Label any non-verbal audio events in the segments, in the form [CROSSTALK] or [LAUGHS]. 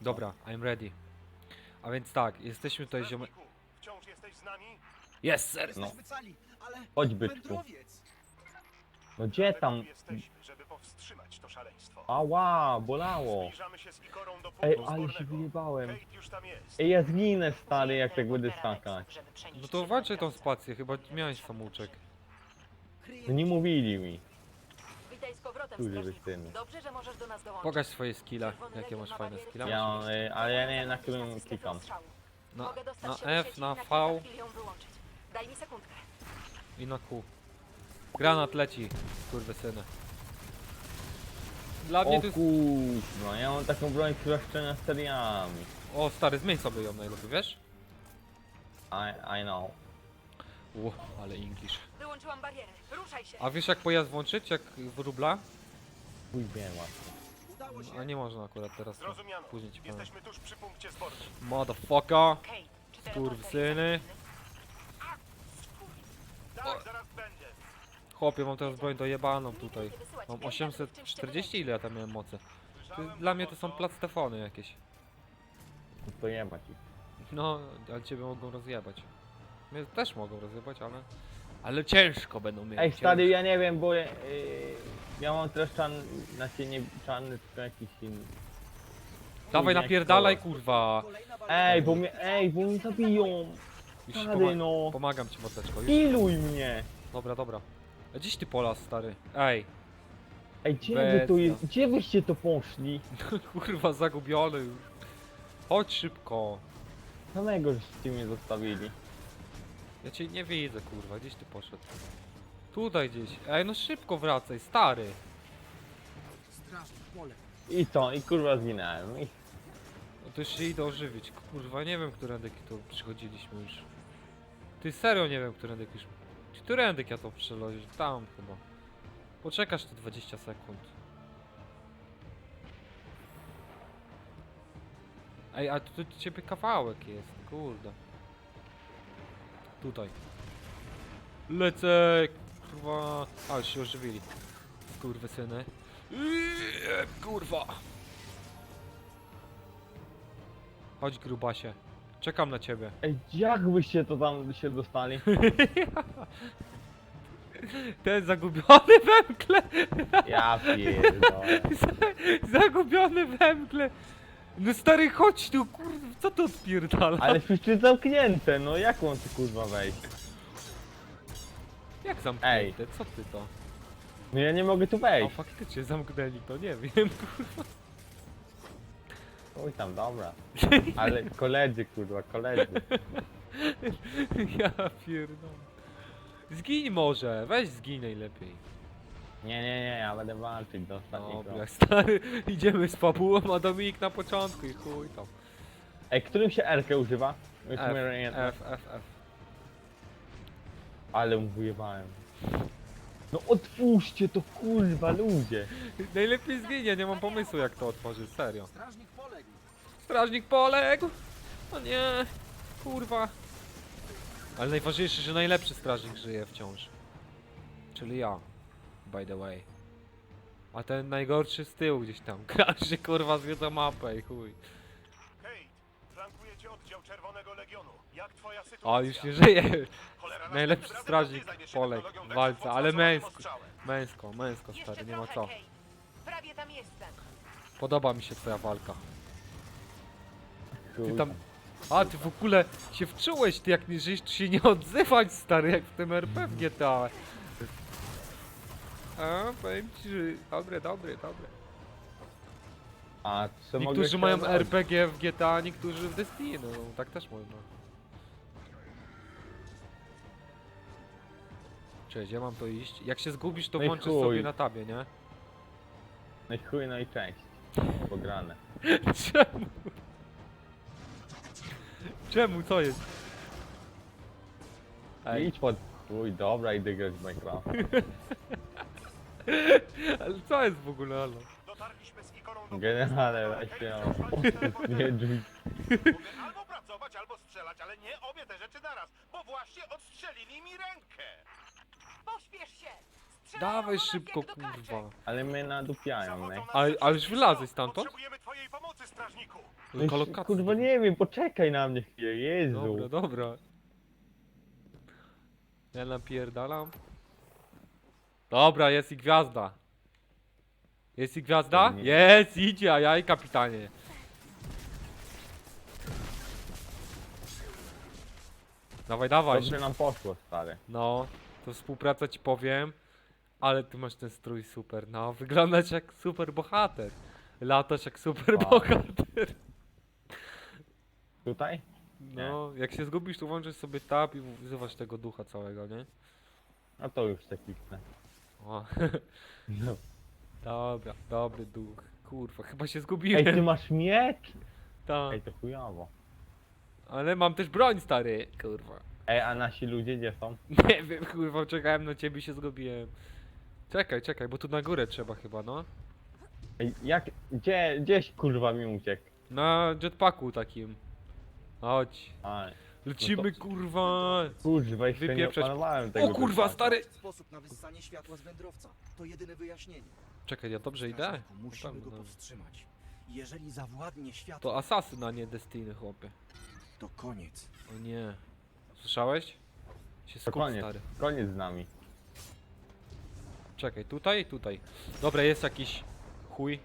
Dobra, I'm ready. A więc tak, jesteśmy tutaj ziom... Strażniku, wciąż jesteś z nami? Yes, sir! No. Jesteśmy cali, ale Chodź byczku. wędrowiec. No gdzie tam? tu jesteśmy, żeby powstrzymać to szaleństwo. Ała, bolało. Zbliżamy się z Ikorą do Ej, ale się zbornego. wyjebałem. Kate już tam jest. Ej, ja zginę stary, jak tak będę skakać. No to walczę tą spację, chyba miałeś samouczek. No nie mówili mi. Witaj z powrotem, strażniku. Dobrze, że możesz do nas dołączyć. Pokaż swoje Czerwony jakie legion masz ma fajne bariery skille. Ja, y, ale ja nie wiem na którym klikam. na, Mogę dostać na się do F, sieci na i V kilka chwil ją wyłączyć. Daj mi sekundkę. i na Q. Granat leci, kurwy syny. Dla mnie O to jest... kurwa, ja mam taką broń, która szczenia seriami. O stary, zmień sobie ją najlepiej, wiesz? I, I know. Uff, ale English. Wyłączyłam barierę. Ruszaj się. A wiesz jak pojazd włączyć, jak wróbla? Chuj wiem. Udało się. A nie można akurat teraz. to Zrozumiano. Później ci powiem. Jesteśmy tuż przy punkcie. Motherfucker! Kate, czy Skurwysyny. Tak, zaraz będzie. Chłopie, mam teraz broń dojebaną tutaj. Mam wywiadów, czymś cię 840 ile ja tam miałem mocy? To, dla mnie to są plactefony jakieś. To jebać ich. No, ale ciebie mogą rozjebać. Mnie też mogą rozjebać, ale... Ale ciężko będą mieć. Ej stary, ja nie wiem, bo ja, y, ja mam teraz czarny, znaczy nie czarny, tylko jakiś inny. Dawaj jak napierdalaj kurwa! Ej, bo mnie, ej, bo mnie zabiją. Już Stary poma no. pomagam ci mordeczko, już. Iluj mnie. Dobra, dobra. A Gdzieś ty polas, stary? Ej, Ej, gdzie wy Bez jest, gdzie wyście to poszli? [LAUGHS] kurwa zagubiony już. Chodź szybko. Samego żeście mnie zostawili. Ja cię nie widzę, kurwa, gdzieś ty poszedł. Tutaj gdzieś. Ej, no szybko wracaj, stary. Pole. I co? I kurwa zginąłem. I... No to się idę ożywić. Kurwa, nie wiem, którędy tu przychodziliśmy już. Ty serio nie wiem, którędy już... Czy którędy ja to przelozić? Tam chyba. Poczekasz te 20 sekund. Ej, a tu, tu ciebie kawałek jest, kurde. Tutaj. Lecę, kurwa. A, już się ożywili. Kurwy syny. Kurwa. Chodź grubasie. Czekam na ciebie. Ej, jak wyście to tam się dostali? [LAUGHS] Ten zagubiony we mkle! Ja pierdolę. [LAUGHS] Zagubiony we mkle! No stary, chodź tu, kurwa, co to odpierdala? Ale przecież zamknięte, no jak mam tu kurwa wejść? Jak zamknięte? Co ty to? No ja nie mogę tu A wejść. faktycznie zamknęli to, nie wiem, Oj tam, dobra. [LAUGHS] Ale koledzy kurwa, koledzy. Ja pierdolę. Zgiń może, weź zgiń najlepiej. Nie, nie, nie, ja będę walczyć do ostatniego. Dobra, stary, [LAUGHS] idziemy z fabułą, a Dominik na początku i chuj tam. Ej, którym się R używa? Już F, numer jeden. F, F, F. Ale mu wyjebałem. No otwórzcie to kurwa ludzie. Najlepiej ja nie mam pomysłu jak to otworzyć, serio. Strażnik poległ. Strażnik poległ! O nie, kurwa. Ale najważniejsze, że najlepszy strażnik żyje wciąż. Czyli ja, by the way. A ten najgorszy z tyłu gdzieś tam. [LAUGHS] Każdy kurwa zwiedza mapę i chuj. Kate, flankuje cię oddział Czerwonego Legionu. Jak twoja sytuacja? A już nie żyje. Cholera, [LAUGHS] najlepszy następnym razem to strażnik ty zajmiesz się Polek technologią w tak walce, ale zastosowanym męsko. ostrzałem. Męsko, męsko stary, nie ma trochę, co. Kate. Prawie tam jestem. Podoba mi się twoja walka. Ty tam... A, ty w ogóle się wczułeś, ty jak nie żyjesz, to się nie odzywać, stary, jak w tym RP w GTA. A, powiem ci, że... Dobre, dobre, dobre. A co mogę Niektórzy mają? RPG w GTA, niektórzy w Destiny, no tak też można. Cześć, ja mam to iść. Jak się zgubisz, to No i włączysz chuj. sobie na tabie, nie? No i chuj, no i cześć. Pograne. [LAUGHS] Czemu? Czemu? Co jest? Ej, Idź pod... Uj, dobra, idę grać w Minecraft. [LAUGHS] [LAUGHS] ale co jest w ogóle, halo? Dotarliśmy z do Generale, weź. Mogę [LAUGHS] [LAUGHS] albo pracować, albo strzelać, ale nie obie te rzeczy naraz, bo właśnie odstrzelili mi rękę. Pośpiesz się! Strzelają Dawaj nas szybko, jak do karczek. kurwa. Ale mnie nadupiają, nas Ale- ale już wszystkich wylazłeś stamtąd? Potrzebujemy twojej pomocy, strażniku. No i Kolokacja. kurwa nie wiem, poczekaj na mnie chwilę, Jezu. Dobra, dobra. Ja napierdalam. Dobra, jest i gwiazda. Jest i gwiazda? Nie. Jest, idzie, a jaj kapitanie. Dawaj, dawaj. Dobrze nam poszło, stary. No, to współpraca ci powiem. Ale ty masz ten strój super, no. Wyglądać jak super bohater. Latasz jak super Wow. bohater. Tutaj? No, jak się zgubisz, to włączysz sobie tab i wzywasz tego ducha całego, nie? No to już se kliknę. O, No. dobra, dobry duch. Kurwa, chyba się Ej, ty zgubiłem. masz miecz? Tak. Ej, to chujowo. Ale mam też broń, stary. Kurwa. Ej, a nasi ludzie gdzie są? Nie wiem, kurwa, czekałem na ciebie i się zgubiłem. Czekaj, czekaj, bo tu na górę trzeba chyba, no. Ej, jak, gdzie, gdzieś kurwa mi uciekł? Na jetpacku takim. Chodź. A, Lecimy, No kurwa. kurwa, jeszcze nie Wypieprzać- opanowałem tego. O kurwa, stary! Sposób na wyssanie światła z wędrowca. To jedyne wyjaśnienie. Czekaj, ja dobrze idę? Strażniku, Musimy go no. powstrzymać. Jeżeli zawładnie światło, To asasyn, a nie Destiny, chłopie. to koniec. O nie. Słyszałeś? Się To skup, koniec, stary. koniec z nami. Czekaj, tutaj, tutaj. Dobra, jest jakiś chuj.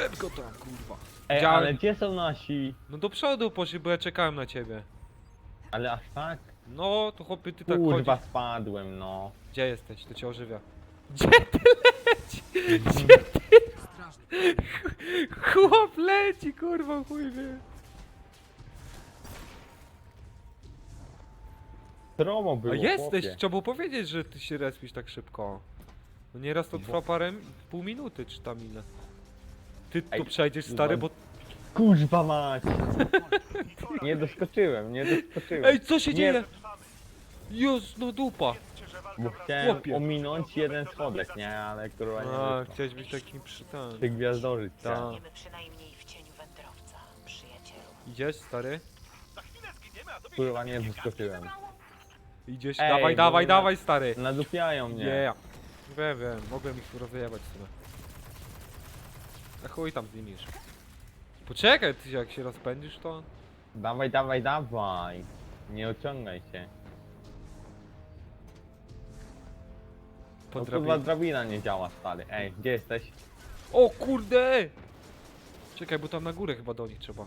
Jeb go tam, kurwa. Ej, Widziałem- ale gdzie są nasi? No do przodu poszli, bo ja czekałem na ciebie. Ale aż tak? No, to chłopie, ty tak Kurwa, chodzisz. spadłem, no. Gdzie jesteś? To cię ożywia. Gdzie ty leci? Strażnik, Chłop leci, kurwa, chuj wie. Stromo było, A jesteś, chłopie. trzeba było powiedzieć, że ty się respisz tak szybko. No nieraz to trwa parę, pół minuty, czy tam ile. Ty tu Ej, przejdziesz, stary, bo... Kurwa mać! Nie doskoczyłem, nie doskoczyłem. Ej, co się Nie. dzieje? Jezus, no dupa. Bo chciałem Chłopie. ominąć jeden schodek, nie? Ale kurwa nie A, wyszło. chciałeś być takim. Ty gwiazdorzyć Tak. przynajmniej w cieniu wędrowca, przyjacielu. Idziesz, stary? Kurwa nie zacznie wyskoczyłem. Idziesz, Ej, dawaj, bo dawaj, dawaj, stary. Nadupiają mnie. Nie, wiem, wiem, mogłem ich rozjebać sobie. A chuj tam z nimi już. Poczekaj, ty jak się rozpędzisz to... Dawaj, dawaj, dawaj. Nie ociągaj się. No kurwa drabina nie działa stary. Ej, gdzie jesteś? O kurde! Czekaj, bo tam na górę chyba do nich trzeba.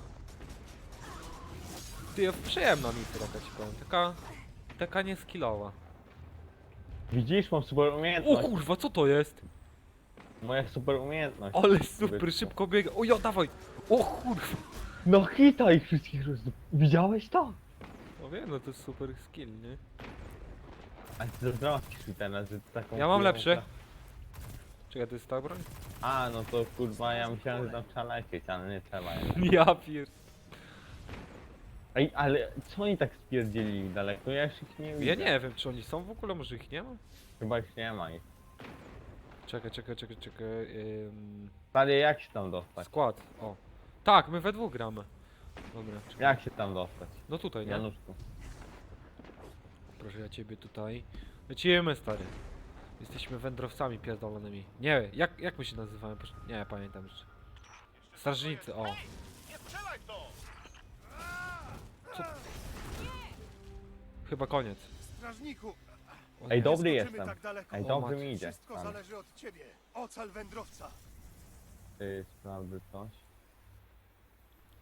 Ty, ja przyjemna mi trochę ci powiem, taka... Taka nieskillowa. Widzisz, mam super O umiejętność. kurwa, co to jest? Moja super umiejętność. Ale super, szybko biega. O ja, dawaj! O kurwa! No hita ich wszystkich roz... Widziałeś to? No wiem, no to jest super skill, nie? A ty zazdrościsz mi teraz, że taką... Ja mam lepsze. pra- Czekaj, to jest ta broń? A, no to kurwa, ja myślałem, że tam trzeba lecieć, ale nie trzeba. jednak. [LAUGHS] Ja pier... Ej, ale co oni tak spierdzieli daleko? Ja już ich nie widzę. Ja nie wiem, czy oni są w ogóle, może ich nie ma? Chyba już nie ma ich. Czekaj, czekaj, czekaj, czekaj. Ym... Stary, jak się tam dostać? Skład, o. Tak, my we dwóch gramy. Dobra, czekaj. Jak się tam dostać? No tutaj, nie? Januszku. Proszę ja ciebie tutaj. Lecimy, stary. Jesteśmy wędrowcami pierdolonymi. Nie, jak, jak my się nazywamy? Proszę- Nie, pamiętam jeszcze. Strażnicy, o. Nie strzelaj w to! Chyba koniec. Strażniku, Ej, nie. dobry skoczymy jestem. tak daleko. Ej, Maciej. mi idzie. Wszystko Tam. zależy od ciebie. Ocal wędrowca. Ty sprawdzę coś.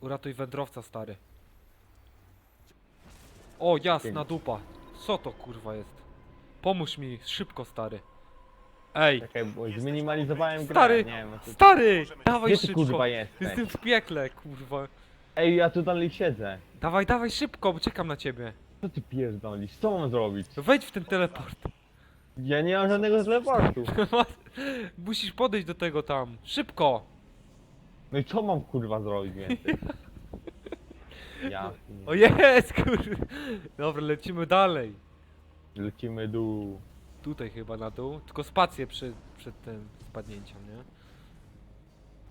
Uratuj wędrowca, stary. O, jasna dupa. Co to kurwa jest? Pomóż mi, szybko, stary. Ej, Czekaj, bo zminimalizowałem grę. Stary, Nie wiem, to... stary! Dawaj Gdzie ty szybko. kurwa jesteś? Jestem w piekle, kurwa. Ej, ja tu dalej siedzę. Dawaj, dawaj szybko, bo czekam na ciebie. Co ty pierdolisz? Co mam zrobić? No Wejdź w ten teleport. Ja nie mam żadnego teleportu. [LAUGHS] Musisz podejść do tego tam. Szybko! No i co mam kurwa zrobić więcej? [LAUGHS] Ja... O jest, [LAUGHS] kurwa. Dobra, lecimy dalej. Lecimy dół. Tutaj chyba na dół. Tylko spację przed, przed tym spadnięciem, nie?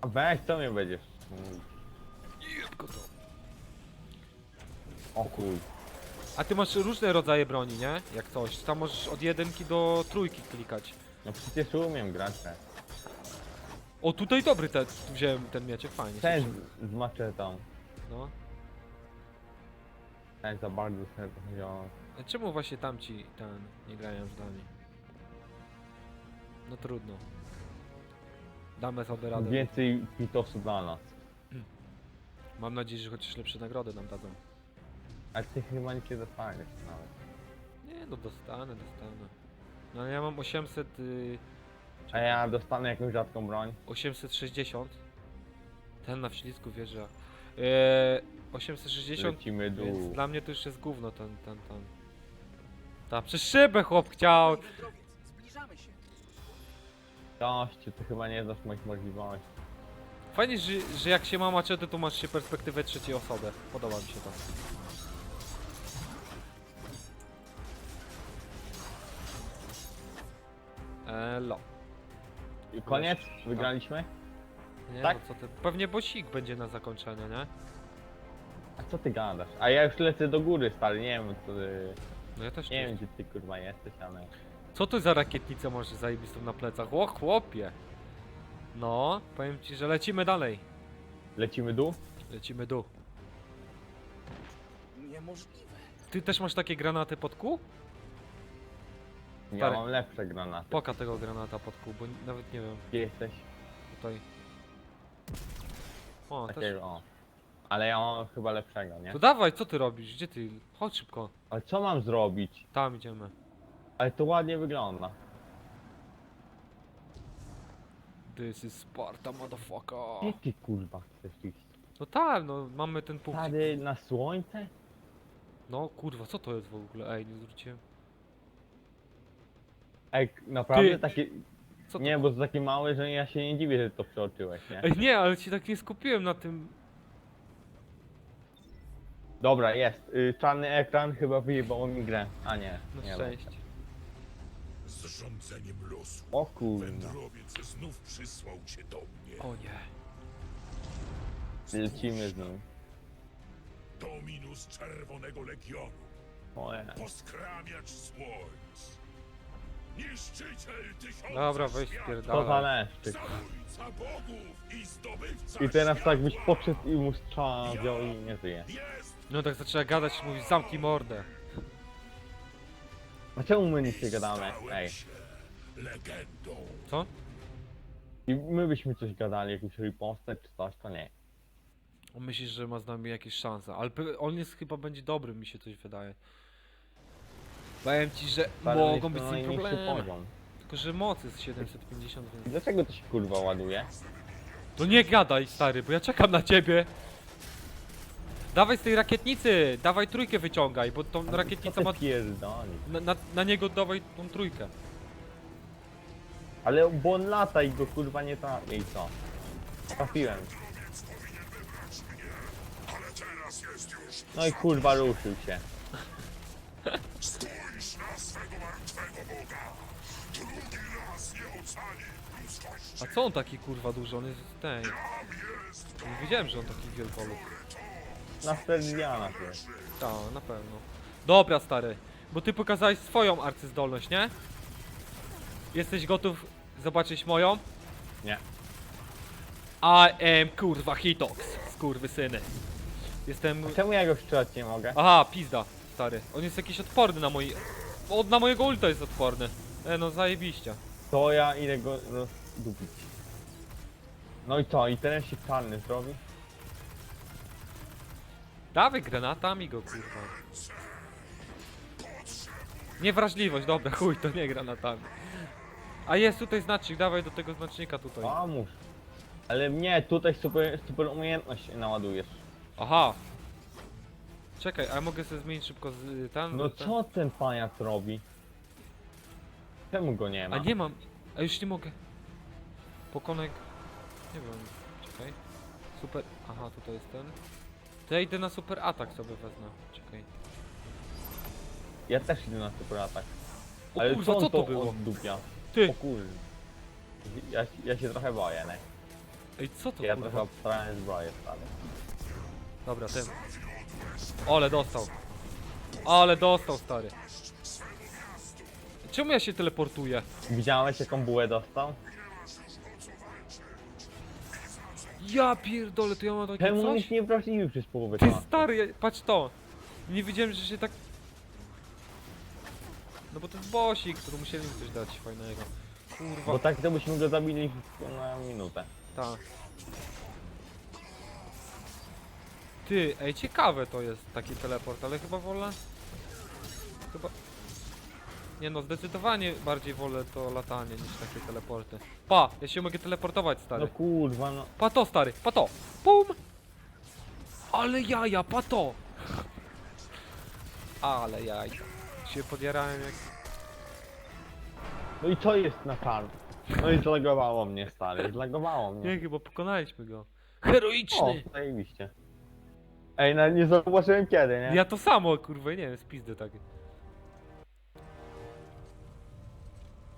A weź, co mnie będziesz? mówić? To. O chuj. A ty masz różne rodzaje broni, nie? Jak coś. Tam możesz od jedynki do trójki klikać. No przecież umiem grać tak. O, tutaj dobry ten. Wziąłem ten mieczek, fajnie. Też przyda. z maczetą. No. Tak za bardzo sobie to. A czemu właśnie tamci ten nie grają z nami? No trudno. Damy sobie radę. Więcej pitosu dla nas. [CLEARS THROAT] Mam nadzieję, że chociaż lepsze nagrody nam dadzą. A ty chyba nic nie dostaniesz nawet. Nie no, dostanę, dostanę. No ale ja mam 800... Y, A ja dostanę jakąś rzadką broń. 860. Ten na wślizgu wjeżdża. Eee, 860, Lecimy więc dół. dla mnie to już jest gówno ten, ten, ten. Ta, przez szybę chłop chciał! Wędrowiec, zbliżamy się. Gościu, ty chyba nie znasz moich możliwości. Fajnie, że, że jak się ma maczety, to masz się perspektywę trzeciej osoby. Podoba mi się to. Elo. I koniec? Wygraliśmy? Nie Tak? no co ty. Pewnie bosik będzie na zakończenie, nie? A co ty gadasz? A ja już lecę do góry, stary, nie wiem co ty... No ja też Nie nie wiem gdzie ty kurwa jesteś, ale... Co to za rakietnicę masz zajebistą na plecach? O chłopie! No, powiem ci, że lecimy dalej. Lecimy dół? Lecimy dół. Niemożliwe. Ty też masz takie granaty pod kół? Ja Stary. mam lepsze granaty. Poka tego granata pod kół, bo nawet nie wiem, Gdzie jesteś? tutaj. O, też. Takiego, o. Ale ja mam chyba lepszego, nie? To dawaj, co ty robisz? Gdzie ty? Chodź szybko. Ale co mam zrobić? Tam idziemy. Ale to ładnie wygląda. This is Sparta, motherfucker. Ty kurwa chcesz iść? No tak, no mamy ten punkt. Stary, na słońce? No kurwa, co to jest w ogóle? Ej, nie zwróciłem. Ej, naprawdę Ty. takie... Co to? Nie, bo to takie małe, że ja się nie dziwię, że to przeoczyłeś, nie? Ej, nie, ale się tak nie skupiłem na tym. Dobra, jest. Y, czarny ekran, chyba wyjebało mi grę. A nie, No nie. szczęście. Z rządzeniem losu. O kurwa. Wędrowiec znów przysłał cię do mnie. O nie. Lecimy z nim. Dominus Czerwonego Legionu. O nie. Poskramiacz słońc. Niszczyciel tysiąca Dobra, weź światów. To za spierdalaj. leszczyk. Zabójca bogów i zdobywca I teraz tak światów. byś podszedł i mu strzała wziął i nie żyje. Jest No tak zaczyna gadać, mówi zamknij mordę. A czemu my nic nie gadamy? Ej. się legendą. Co? I my byśmy coś gadali, jakąś ripostę czy coś, to nie. On myśli, że ma z nami jakieś szanse, ale pe- on jest chyba będzie dobry, mi się coś wydaje. Powiem ci, że mogą być z nim problemy. Tylko, że moc jest 750, I więc... Dlaczego to się kurwa ładuje? To nie gadaj, stary, bo ja czekam na ciebie. Dawaj z tej rakietnicy, dawaj trójkę wyciągaj, bo tą rakietnica ma... pierdoli? Na, na, na niego dawaj tą trójkę. Ale bo on lata i go kurwa nie trafia i co? Trafiłem. No i kurwa ruszył się. A co on taki kurwa duży? On jest ten... Nie wiedziałem, że on taki wielkolud. Na Sterdianach jest. Tak, na pewno. Dobra, stary. Bo ty pokazałeś swoją arcyzdolność, nie? Jesteś gotów zobaczyć moją? Nie. I am kurwa Hitox, syny. Jestem... Czemu ja go strzelać nie mogę? Aha, pizda, stary. On jest jakiś odporny na moi... Od na mojego ulta jest odporny. E, no zajebiście. To ja idę go rozdupić. No i co? I teraz się czarny zrobi? Dawaj granatami go, kurwa. Niewrażliwość, dobra, chuj, to nie granatami. A jest tutaj znacznik, dawaj do tego znacznika tutaj. Pomóż. Ale nie, tutaj super, super umiejętność naładujesz. Aha. Czekaj, a mogę sobie zmienić szybko z ten? No ten? co ten paniac robi? Czemu go nie ma? A nie mam. A już nie mogę. Pokonek. Nie wiem. Czekaj. Super. Aha, tutaj jest ten. To ja idę na super atak sobie wezmę. Czekaj. Ja też idę na super atak. O Ale kurwa, on co to było? Oddupia? Ty! O. Ja, ja się trochę boję, nie? Ej, co to Ja kurwa? trochę obstrałem zbroję, stary. Dobra, ten. Ale dostał. Ale dostał, stary. Czemu ja się teleportuję? Widziałeś jaką bułę dostał? Ja pierdolę, to ja mam takie Czemu coś? nikt nie wrażliwy przez połowę Ty czasu? stary, ja- patrz to. Nie wiedziałem, że się tak... No bo to jest bosik, który musieli mi coś dać fajnego. Kurwa, Bo tak to byśmy go zabili na minutę. ta. Ty, ej, ciekawe to jest taki teleport, ale chyba wolę... Chyba... Nie no, zdecydowanie bardziej wolę to latanie niż takie teleporty. Pa, ja się mogę teleportować, stary. No kurwa, no. Pa to, stary, pa to. Pum! Ale jaja, pa to! Ale jaja. Się podjarałem jak... No i co jest na czarno? No i zlagowało mnie, stary, zlagowało mnie. Nie, chyba pokonaliśmy go. O, Heroiczny! zajebiście. Ej, no nie zauważyłem kiedy, nie? Ja to samo, kurwa, nie wiem, spizdy takie.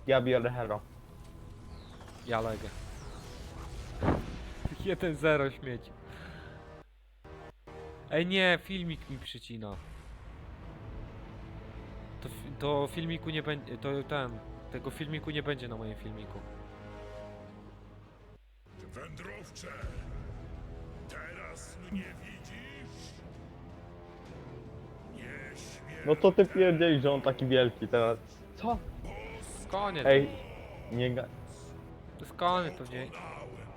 Ja biorę hero. Ja legę. [LAUGHS] 1-0 śmieć. Ej nie, filmik mi przycina. To, fi- to filmiku nie będzie, to ten, tego filmiku nie będzie na moim filmiku. Wędrowcze, teraz mnie widzisz? Nie śmiej. No to ty pierdzieli, że on taki wielki teraz. Co? Koniec, Ej, nie ga... to jest koniec, to nie... Oto początek nowej ery.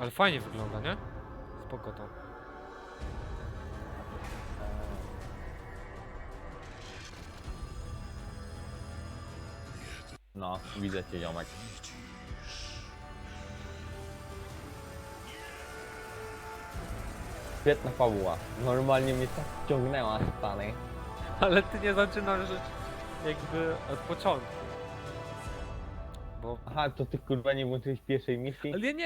Ale fajnie wygląda, nie? Spoko to. No, widzę cię, ziomek. Świetna fabuła. Normalnie mnie tak ciągnęła, stary. Ale ty nie zaczynasz jakby od początku. Bo... Aha, to ty kurwa nie włączyłeś pierwszej misji? Ale ja nie